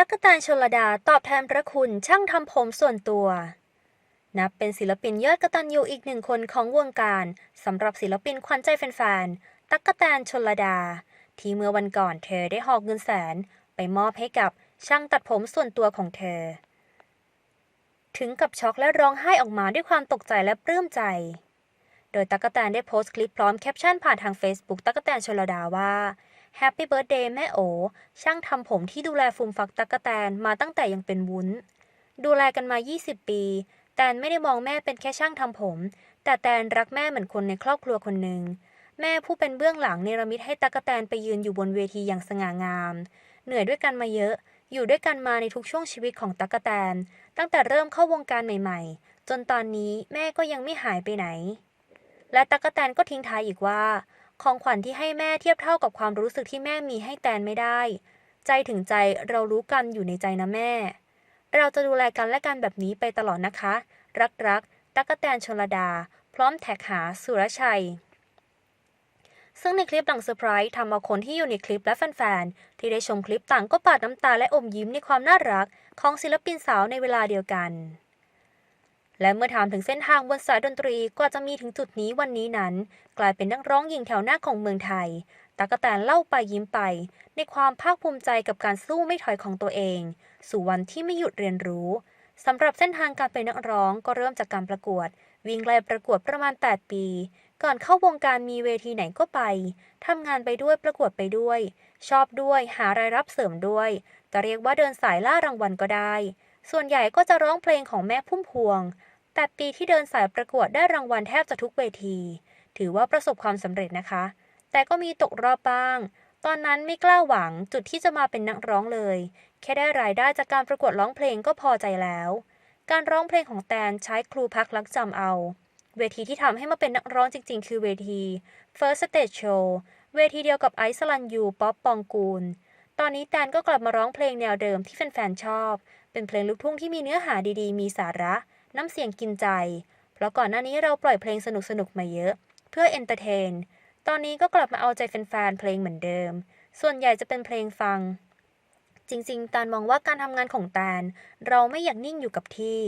ตั๊กแตนชลดาตอบแทนพระคุณช่างทำผมส่วนตัว นับเป็นศิลปินยอดกตัญญูอีกหนึ่งคนของวงการสำหรับศิลปินขวัญใจแฟนๆ ตั๊กแตนชลดา ที่เมื่อวันก่อนเธอได้หอบเงินแสน ไปมอบให้กับช่างตัดผมส่วนตัวของเธอ ถึงกับช็อกและร้องไห้ออกมาด้วยความตกใจและปลื้มใจ โดยตั๊กแตนได้โพสต์คลิปพร้อมแคปชั่นผ่านทาง Facebook ตั๊กแตนชลดาว่า Happy Birthday แม่โอ ช่างทำผมที่ดูแลฟูมฟักตั๊กแตนมาตั้งแต่ยังเป็นวุ้น ดูแลกันมา 20 ปี แตนไม่ได้มองแม่เป็นแค่ช่างทำผม แต่แตนรักแม่เหมือนคนในครอบครัวคนหนึ่ง แม่ผู้เป็นเบื้องหลังเนรมิตให้ตั๊กแตนไปยืนอยู่บนเวทีอย่างสง่างาม เหนื่อยด้วยกันมาเยอะ อยู่ด้วยกันมาในทุกช่วงชีวิตของตั๊กแตน ตั้งแต่เริ่มเข้าวงการใหม่ ๆ จนตอนนี้แม่ก็ยังไม่หายไปไหน และตั๊กแตนก็ทิ้งท้ายอีกว่า ของขวัญที่ให้แม่เทียบเท่ากับความรู้สึกที่แม่มีให้แตนไม่ได้ ใจถึงใจเรารู้กันอยู่ในใจนะแม่ เราจะดูแลกันและกันแบบนี้ไปตลอดนะคะ รักรักๆตั๊กแตนชนลดา พร้อมแท็กหาสุรชัย ซึ่งในคลิปหลังเซอร์ไพรส์ทำเอาคนที่อยู่ในคลิปและแฟนๆ ที่ได้ชมคลิปต่างก็ปาดน้ำตาและอมยิ้มในความน่ารักของศิลปินสาวในเวลาเดียวกัน และเมื่อถามถึงเส้นทางบนสายดนตรีกว่าจะมีถึงจุดนี้วันนี้นั้น กลายเป็นนักร้องหญิงแถวหน้าของเมืองไทยตั๊กแตนเล่าไปยิ้มไป ในความภาคภูมิใจกับการสู้ไม่ถอยของตัวเอง สู่วันที่ไม่หยุดเรียนรู้สำหรับเส้นทางการเป็นนักร้องก็เริ่มจากการประกวด วิ่งไล่ประกวดประมาณ 8 ปี ก่อนเข้าวงการมีเวทีไหนก็ไปทำงานไปด้วยประกวดไปด้วย ชอบด้วยหารายรับเสริมด้วย จะเรียกว่าเดินสายล่ารางวัลก็ได้ ส่วนใหญ่ก็จะร้องเพลงของแม่พุ่มพวง8ปีที่เดินสายประกวดได้รางวัลแทบจะทุกเวที ถือว่าประสบความสำเร็จนะคะ แต่ก็มีตกรอบบ้าง ตอนนั้นไม่กล้าหวังจุดที่จะมาเป็นนักร้องเลย แค่ได้รายได้จากการประกวดร้องเพลงก็พอใจแล้ว การร้องเพลงของแตนใช้ครูพักลักจำเอา เวทีที่ทำให้มาเป็นนักร้องจริง ๆ คือเวที First Stage Show เวทีเดียวกับไอซ์สลันยูป๊อปปองกูล ตอนนี้แตนก็กลับมาร้องเพลงแนวเดิมที่แฟนๆชอบ เป็นเพลงลูกทุ่งที่มีเนื้อหาดีๆ มีสาระ น้ำเสียงกินใจ เพราะก่อนหน้านี้เราปล่อยเพลงสนุกๆมาเยอะ เพื่อเอนเตอร์เทน ตอนนี้ก็กลับมาเอาใจแฟนๆเพลงเหมือนเดิม ส่วนใหญ่จะเป็นเพลงฟัง จริงๆ ตานมองว่าการทำงานของแตนเราไม่อยากนิ่งอยู่กับที่